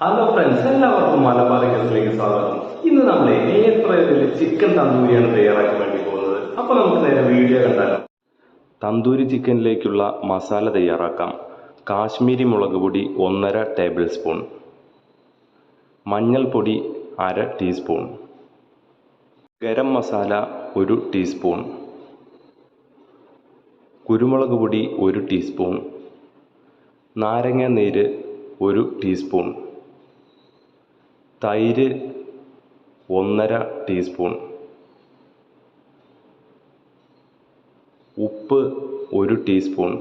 Hello friends എല്ലാവർക്കും മലബാർ ഗസ്റ്റിലേക്ക് സ്വാഗതം. ഇന്ന് നമ്മൾ ഫ്രയറിൽ ചിക്കൻ തന്തൂരിയാണ് തയ്യാറാക്കാൻ വേണ്ടി പോകുന്നത്. അപ്പൊ നമുക്ക് നേരെ വീഡിയോ കണ്ടാലോ? തന്തൂരി ചിക്കനിലേക്കുള്ള മസാല തയ്യാറാക്കാം. കാശ്മീരി മുളക് പൊടി ഒന്നര ടേബിൾ സ്പൂൺ മഞ്ഞൾപ്പൊടി അര ടീസ്പൂൺ ഗരം മസാല ഒരു ടീസ്പൂൺ കുരുമുളക് പൊടി ഒരു ടീസ്പൂൺ നാരങ്ങ നീര് ഒരു ടീസ്പൂൺ തൈര് ഒന്നര ടീസ്പൂൺ. ഉപ്പ് ഒരു ടീസ്പൂൺ.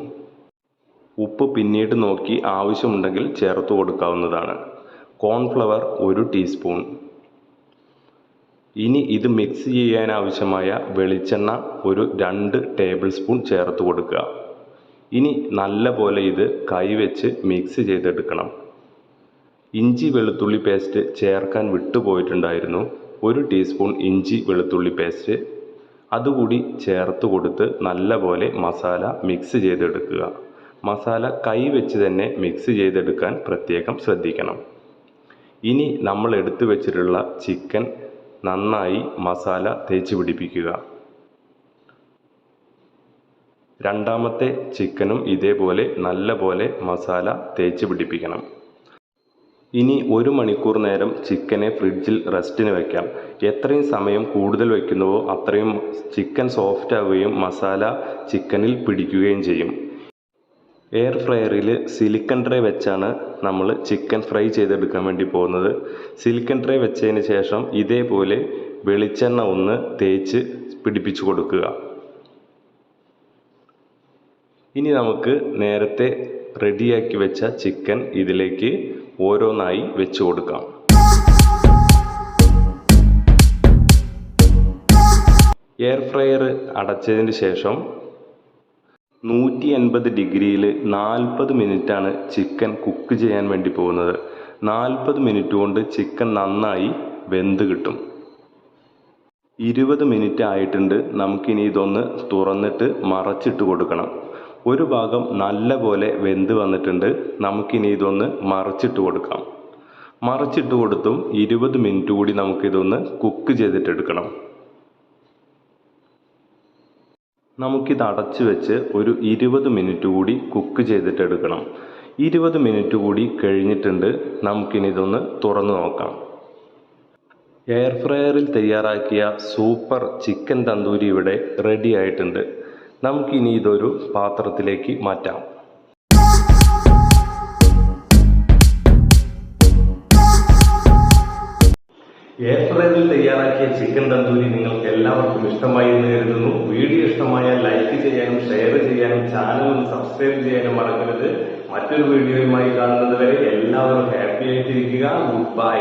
ഉപ്പ് പിന്നീട് നോക്കി ആവശ്യമുണ്ടെങ്കിൽ ചേർത്ത് കൊടുക്കാവുന്നതാണ്. കോൺഫ്ലവർ ഒരു ടീസ്പൂൺ. ഇനി ഇത് മിക്സ് ചെയ്യാൻ ആവശ്യമായ വെളിച്ചെണ്ണ ഒരു രണ്ട് ടേബിൾ സ്പൂൺ ചേർത്ത് കൊടുക്കുക. ഇനി നല്ല പോലെ ഇത് കൈവച്ച് മിക്സ് ചെയ്തെടുക്കണം. ഇഞ്ചി വെളുത്തുള്ളി പേസ്റ്റ് ചേർക്കാൻ വിട്ടുപോയിട്ടുണ്ടായിരുന്നു. ഒരു ടീസ്പൂൺ ഇഞ്ചി വെളുത്തുള്ളി പേസ്റ്റ്. അതുകൂടി ചേർത്ത് കൊടുത്ത് നല്ലപോലെ മസാല മിക്സ് ചെയ്തെടുക്കുക. മസാല കൈ വെച്ച് തന്നെ മിക്സ് ചെയ്തെടുക്കാൻ പ്രത്യേകം ശ്രദ്ധിക്കണം. ഇനി നമ്മൾ എടുത്തു വെച്ചിട്ടുള്ള ചിക്കൻ നന്നായി മസാല തേച്ച് പിടിപ്പിക്കുക. രണ്ടാമത്തെ ചിക്കനും ഇതേപോലെ നല്ലപോലെ മസാല തേച്ച് പിടിപ്പിക്കണം. ഇനി ഒരു മണിക്കൂർ നേരം ചിക്കനെ ഫ്രിഡ്ജിൽ റെസ്റ്റിന് വെക്കാം. എത്രയും സമയം കൂടുതൽ വയ്ക്കുന്നുവോ അത്രയും ചിക്കൻ സോഫ്റ്റ് ആവുകയും മസാല ചിക്കനിൽ പിടിക്കുകയും ചെയ്യും. എയർ ഫ്രയറിൽ സിലിക്കൺ ട്രേ വെച്ചാണ് നമ്മൾ ചിക്കൻ ഫ്രൈ ചെയ്തെടുക്കാൻ വേണ്ടി പോകുന്നത്. സിലിക്കൺ ട്രേ വെച്ചതിന് ശേഷം ഇതേപോലെ വെളിച്ചെണ്ണ ഒന്ന് തേച്ച് പിടിപ്പിച്ചു കൊടുക്കുക. ഇനി നമുക്ക് നേരത്തെ റെഡിയാക്കി വെച്ച ചിക്കൻ ഇതിലേക്ക് ഓരോന്നായി വെച്ചു കൊടുക്കാം. എയർ ഫ്രയർ അടച്ചതിന് ശേഷം നൂറ്റി എൺപത് ഡിഗ്രിയിൽ നാൽപ്പത് മിനിറ്റാണ് ചിക്കൻ കുക്ക് ചെയ്യാൻ വേണ്ടി പോകുന്നത്. നാൽപ്പത് മിനിറ്റ് കൊണ്ട് ചിക്കൻ നന്നായി വെന്ത് കിട്ടും. ഇരുപത് മിനിറ്റ് ആയിട്ടുണ്ട്. നമുക്കിനി ഇതൊന്ന് തുറന്നിട്ട് മറച്ചിട്ട് കൊടുക്കണം. ഒരു ഭാഗം നല്ലപോലെ വെന്ത് വന്നിട്ടുണ്ട്. നമുക്കിനി ഇതൊന്ന് മറിച്ചിട്ട് കൊടുക്കാം. മറിച്ചിട്ട് കൊടുത്തും ഇരുപത് മിനിറ്റ് കൂടി നമുക്കിതൊന്ന് കുക്ക് ചെയ്തിട്ടെടുക്കണം നമുക്കിത് അടച്ചു വെച്ച് ഒരു ഇരുപത് മിനിറ്റ് കൂടി കുക്ക് ചെയ്തിട്ടെടുക്കണം ഇരുപത് മിനിറ്റ് കൂടി കഴിഞ്ഞിട്ടുണ്ട്. നമുക്കിനി ഇതൊന്ന് തുറന്നു നോക്കാം. എയർ ഫ്രയറിൽ തയ്യാറാക്കിയ സൂപ്പർ ചിക്കൻ തന്തൂരി ഇവിടെ റെഡി ആയിട്ടുണ്ട്. നമുക്കിനി ഇതൊരു പാത്രത്തിലേക്ക് മാറ്റാം. ഫ്രയറിൽ തയ്യാറാക്കിയ ചിക്കൻ തന്തൂരി നിങ്ങൾക്ക് എല്ലാവർക്കും ഇഷ്ടമായി എന്ന് കരുതുന്നു. വീഡിയോ ഇഷ്ടമായാൽ ലൈക്ക് ചെയ്യാനും ഷെയർ ചെയ്യാനും ചാനൽ ഒന്ന് സബ്സ്ക്രൈബ് ചെയ്യാനും മറക്കരുത്. മറ്റൊരു വീഡിയോയുമായി കാണുന്നത് വരെ എല്ലാവരും ഹാപ്പി ആയിട്ടിരിക്കുക. Good bye